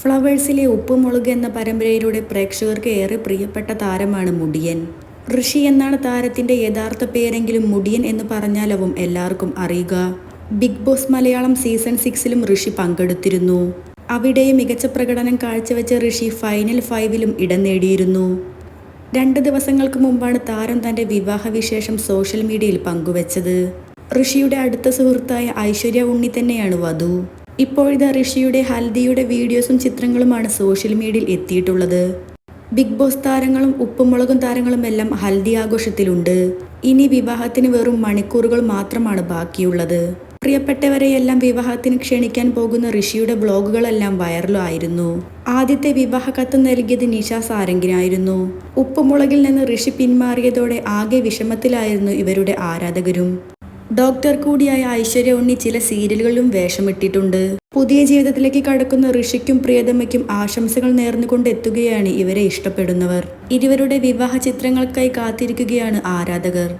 ഫ്ലവേഴ്സിലെ ഉപ്പുമുളക് എന്ന പരമ്പരയിലൂടെ പ്രേക്ഷകർക്ക് ഏറെ പ്രിയപ്പെട്ട താരമാണ് മുടിയൻ. ഋഷി എന്നാണ് താരത്തിന്റെ യഥാർത്ഥ പേരെങ്കിലും മുടിയൻ എന്ന് പറഞ്ഞാലും എല്ലാവർക്കും അറിയുക. ബിഗ് ബോസ് മലയാളം സീസൺ സിക്സിലും ഋഷി പങ്കെടുത്തിരുന്നു. അവിടെയും മികച്ച പ്രകടനം കാഴ്ചവെച്ച ഋഷി ഫൈനൽ ഫൈവിലും ഇടം നേടിയിരുന്നു. രണ്ട് ദിവസങ്ങൾക്ക് മുമ്പാണ് താരം തന്റെ വിവാഹവിശേഷം സോഷ്യൽ മീഡിയയിൽ പങ്കുവച്ചത്. ഋഷിയുടെ അടുത്ത സുഹൃത്തായ ഐശ്വര്യ ഉണ്ണി തന്നെയാണ് വധു. ഇപ്പോഴിതാ ഋഷിയുടെ ഹൽദിയുടെ വീഡിയോസും ചിത്രങ്ങളുമാണ് സോഷ്യൽ മീഡിയയിൽ എത്തിയിട്ടുള്ളത്. ബിഗ് ബോസ് താരങ്ങളും ഉപ്പുമുളകും താരങ്ങളും എല്ലാം ഹൽദി ആഘോഷത്തിലുണ്ട്. ഇനി വിവാഹത്തിന് വെറും മണിക്കൂറുകൾ മാത്രമാണ് ബാക്കിയുള്ളത്. പ്രിയപ്പെട്ടവരെയെല്ലാം വിവാഹത്തിന് ക്ഷണിക്കാൻ പോകുന്ന ഋഷിയുടെ ബ്ലോഗുകളെല്ലാം വൈറലായിരുന്നു ആദ്യത്തെ വിവാഹ കത്ത് നൽകിയത് നിഷ സാരംഗിനായിരുന്നു. ഉപ്പുമുളകിൽ നിന്ന് ഋഷി പിന്മാറിയതോടെ ആകെ വിഷമത്തിലായിരുന്നു ഇവരുടെ ആരാധകരും. ഡോക്ടർ കൂടിയായ ഐശ്വര്യ ഉണ്ണി ചില സീരിയലുകളിലും വേഷമിട്ടിട്ടുണ്ട്. പുതിയ ജീവിതത്തിലേക്ക് കടക്കുന്ന ഋഷിക്കും പ്രിയതമയ്ക്കും ആശംസകൾ നേർന്നുകൊണ്ട് എത്തുകയാണ് ഇവരെ ഇഷ്ടപ്പെടുന്നവർ. ഇരുവരുടെ വിവാഹ ചിത്രങ്ങൾക്കായി കാത്തിരിക്കുകയാണ് ആരാധകർ.